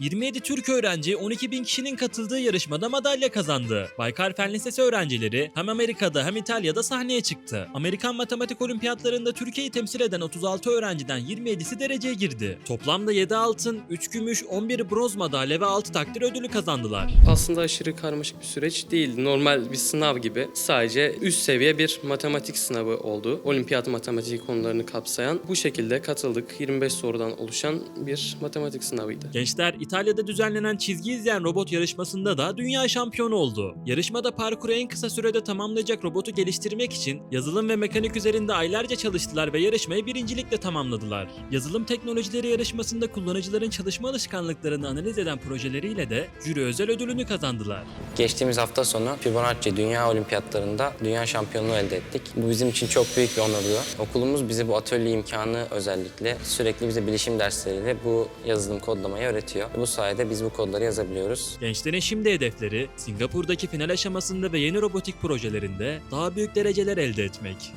27 Türk öğrenci 12 bin kişinin katıldığı yarışmada madalya kazandı. Baykar Fen Lisesi öğrencileri hem Amerika'da hem İtalya'da sahneye çıktı. Amerikan Matematik Olimpiyatlarında Türkiye'yi temsil eden 36 öğrenciden 27'si dereceye girdi. Toplamda 7 altın, 3 gümüş, 11 bronz madalya ve 6 takdir ödülü kazandılar. Aslında aşırı karmaşık bir süreç değil. Normal bir sınav gibi. Sadece üst seviye bir matematik sınavı oldu. Olimpiyat matematik konularını kapsayan. Bu şekilde katıldık. 25 sorudan oluşan bir matematik sınavıydı. Gençler İtalya'da düzenlenen çizgi izleyen robot yarışmasında da dünya şampiyonu oldu. Yarışmada parkuru en kısa sürede tamamlayacak robotu geliştirmek için yazılım ve mekanik üzerinde aylarca çalıştılar ve yarışmayı birincilikle tamamladılar. Yazılım teknolojileri yarışmasında kullanıcıların çalışma alışkanlıklarını analiz eden projeleriyle de jüri özel ödülünü kazandılar. Geçtiğimiz hafta sonu Fibonacci Dünya Olimpiyatlarında dünya şampiyonluğu elde ettik. Bu bizim için çok büyük bir onurdu. Okulumuz bize bu atölye imkanı özellikle sürekli bize bilişim dersleriyle bu yazılım kodlamayı öğretiyor. Bu sayede biz bu kodları yazabiliyoruz. Gençlerin şimdi hedefleri Singapur'daki final aşamasında ve yeni robotik projelerinde daha büyük dereceler elde etmek.